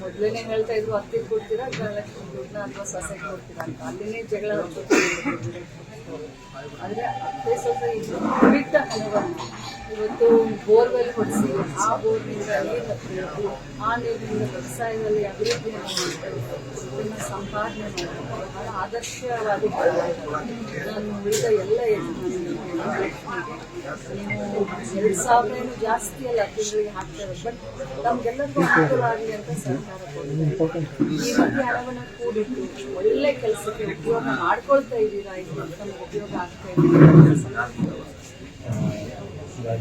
ಮೊದಲೇನೆ ಹೇಳ್ತಾ ಇದ್ರು ಅತ್ತೆ ಕೊಡ್ತೀರಾ ಗೃಹಲಕ್ಷ್ಮಿ ದುಡ್ಡನ್ನ ಅಥವಾ ಸೊಸೆಗೆ ಕೊಡ್ತೀರಾ ಅಂತ? ಅಲ್ಲಿನೇ ಜಗಳ ಆದ್ರೆ ಅತ್ತೆ ಸೊಸೆ ಬಿಟ್ಟ ಹಣವನ್ನು ಇವತ್ತು ಬೋರ್ವೆಲ್ ಹೊಡಿಸಿ, ಆ ಬೋರ್ನಿಂದ ನೀರು ಹತ್ತಿರಬೇಕು ಆ ನೀರಿನಿಂದ ವ್ಯವಸಾಯದಲ್ಲಿ ಅಭಿವೃದ್ಧಿಯನ್ನು ಮಾಡಬೇಕು. ಇದನ್ನು ಸಂಪಾದನೆ ಮಾಡಬೇಕು. ಬಹಳ ಆದರ್ಶವಾಗಿ ನಾನು ಉಳಿದ ಎಲ್ಲ ನೀವು ಎರಡು ಸಾವಿರ ಏನು ಜಾಸ್ತಿ ಅಲ್ಲ, ತಿಂಗಳಿಗೆ ಹಾಕ್ತಾರೆ ಬಟ್ ನಮ್ಗೆಲ್ಲರಿಗೂ ಅನುಕೂಲ ಆಗಲಿ ಅಂತ ಸರ್ಕಾರ ಈ ರೀತಿ ಹಣವನ್ನು ಕೂಡಿಟ್ಟು ಒಳ್ಳೆ ಕೆಲಸಕ್ಕೆ ಉಪಯೋಗ ಮಾಡ್ಕೊಳ್ತಾ ಇದ್ದೀರಾ? ಇದು ನಮ್ಗೆ ಉಪಯೋಗ ಆಗ್ತಾ ಇದೆ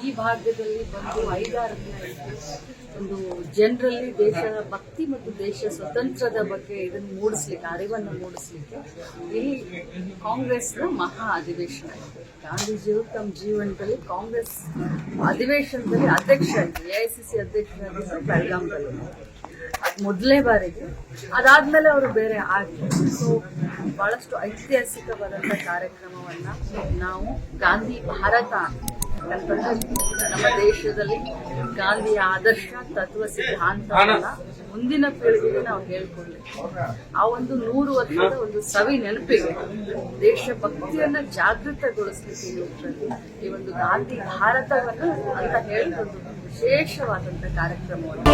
ಈ ಭಾಗದಲ್ಲಿ ಬಂದು ಐದಾರು ದಿನ ಒಂದು ಜನರಲ್ಲಿ ದೇಶದ ಭಕ್ತಿ ಮತ್ತು ದೇಶ ಸ್ವತಂತ್ರದ ಬಗ್ಗೆ ಇದನ್ನು ಮೂಡಿಸ್ಲಿಕ್ಕೆ, ಅರಿವನ್ನು ಮೂಡಿಸ್ಲಿಕ್ಕೆ ಇಲ್ಲಿ ಕಾಂಗ್ರೆಸ್ನ ಮಹಾ ಅಧಿವೇಶನ ಗಾಂಧೀಜಿಯವರು ತಮ್ಮ ಜೀವನದಲ್ಲಿ ಕಾಂಗ್ರೆಸ್ ಅಧಿವೇಶನದಲ್ಲಿ ಅಧ್ಯಕ್ಷ ಎ ಐ ಸಿ ಸಿ ಅಧ್ಯಕ್ಷರಾಗಿದ್ದು ಬೆಳಗಾಂದಲ್ಲಿ ಅದು ಮೊದಲನೇ ಬಾರಿಗೆ. ಅದಾದ್ಮೇಲೆ ಅವರು ಬೇರೆ ಆಗಿ. ಸೊ ಬಹಳಷ್ಟು ಐತಿಹಾಸಿಕವಾದಂಥ ಕಾರ್ಯಕ್ರಮವನ್ನು ನಾವು ಗಾಂಧಿ ಭಾರತ ನಮ್ಮ ದೇಶದಲ್ಲಿ ಗಾಂಧಿ ಆದರ್ಶ, ತತ್ವ ಸಿದ್ಧಾಂತವನ್ನ ಮುಂದಿನ ಪೀಳಿಗೆಗೆ ನಾವು ಹೇಳ್ಕೊಡ್ಲಿಕ್ಕೆ ಆ ಒಂದು ನೂರು ವರ್ಷದ ಒಂದು ಸವಿ ನೆನಪಿಗೆ ದೇಶಭಕ್ತಿಯನ್ನ ಜಾಗೃತಗೊಳಿಸ್ಲಿಕ್ಕೆ ಈ ಹೊತ್ತಲ್ಲಿ ಈ ಒಂದು ಗಾಂಧಿ ಭಾರತವನ್ನು ಅಂತ ಹೇಳಿ ಒಂದು ವಿಶೇಷವಾದಂತ ಕಾರ್ಯಕ್ರಮವನ್ನು.